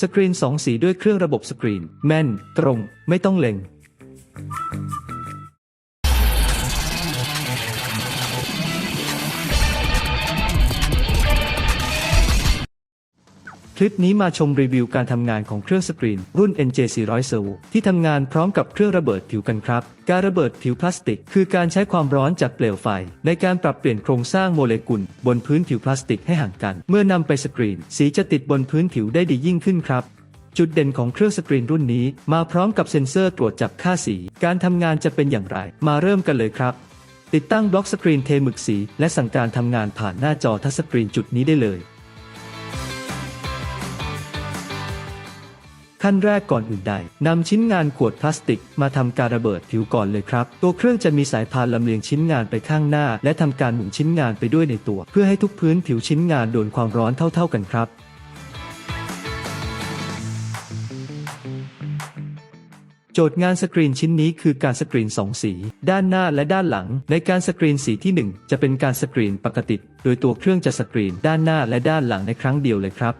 สกรีน 2 สีด้วยเครื่องระบบสกรีน แม่น ตรง ไม่ต้องเล็ง คลิปนี้มาชมรีวิวการทำงานของเครื่องสกรีน รุ่น NJ400 Servo ที่ทำงานพร้อมกับเครื่องระเบิดผิวกันครับ การระเบิดผิวพลาสติก คือการใช้ความร้อนจากเปลวไฟ ในการปรับเปลี่ยนโครงสร้างโมเลกุล บนพื้นผิวพลาสติกให้ห่างกัน เมื่อนำไปสกรีน สีจะติดบนพื้นผิวได้ดียิ่งขึ้นครับจุดเด่นของเครื่องสกรีนรุ่นนี้ มาพร้อมกับเซ็นเซอร์ตรวจจับค่าสี การทำงานจะเป็นอย่างไร มาเริ่มกันเลยครับ ติดตั้งบล็อกสกรีนเทมึกสี และสั่งการทำงานผ่านหน้าจอทัชสกรีนจุดนี้ได้เลย ขั้นแรกก่อนอื่นใดนำชิ้นงานขวดพลาสติก มาทำการระเบิดผิวก่อนเลยครับ ตัวเครื่องจะมีสายพานลำเลียงชิ้นงานไปข้างหน้า และทำการหมุนชิ้นงานไปด้วยในตัว เพื่อให้ทุกพื้นผิวชิ้นงานโดนความร้อนเท่า ๆกันครับโจทย์งานสกรีนชิ้นนี้คือการสกรีน 2 สี ด้านหน้าและด้านหลัง ในการสกรีนสีที่ 1 จะเป็นการสกรีนปกติ โดยตัวเครื่องจะสกรีนด้านหน้าและด้านหลังในครั้งเดียวเลยครับ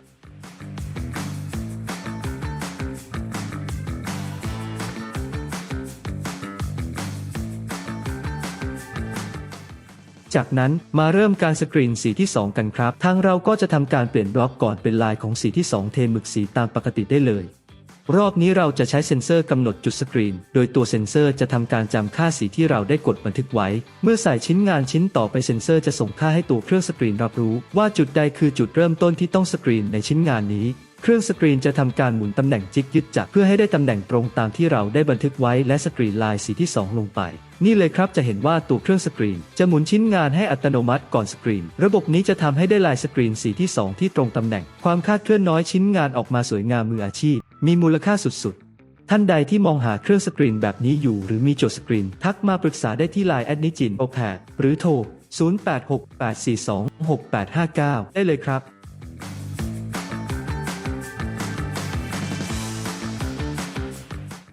จากนั้นมาเริ่มการสกรีนสีที่ 2 กันครับ ทางเราก็จะทำการเปลี่ยนบล็อกก่อนเป็นลายของสีที่ 2 เทหมึกสีตามปกติได้เลย รอบนี้เราจะใช้เซ็นเซอร์กำหนดจุดสกรีน โดยตัวเซ็นเซอร์จะทำการจำค่าสีที่เราได้กดบันทึกไว้ เมื่อใส่ชิ้นงานชิ้นต่อไปเซ็นเซอร์จะส่งค่าให้ตัวเครื่องสกรีนรับรู้ ว่าจุดใดคือจุดเริ่มต้นที่ต้องสกรีนในชิ้นงานนี้ เครื่องสกรีนจะทำการหมุนตำแหน่งจิกยึดจักรเพื่อให้ได้ตำแหน่งตรงตามที่เราได้บันทึกไว้และสกรีนลายสีที่ 2 ลงไป นี่เลยครับจะเห็นว่าตัวเครื่องสกรีน จะหมุนชิ้นงานให้อัตโนมัติก่อนสกรีน ระบบนี้จะทำให้ได้ลายสกรีนสีที่ 2 ที่ตรงตำแหน่ง ความคลาดเคลื่อนน้อยชิ้นงานออกมาสวยงามมืออาชีพ มีมูลค่าสุดๆ ท่านใดที่มองหาเครื่องสกรีนแบบนี้อยู่หรือมีโจทย์สกรีน ทักมาปรึกษาได้ที่ไลน์แอดนิจินโอแพหรือโทร 0868426859 ได้เลยครับ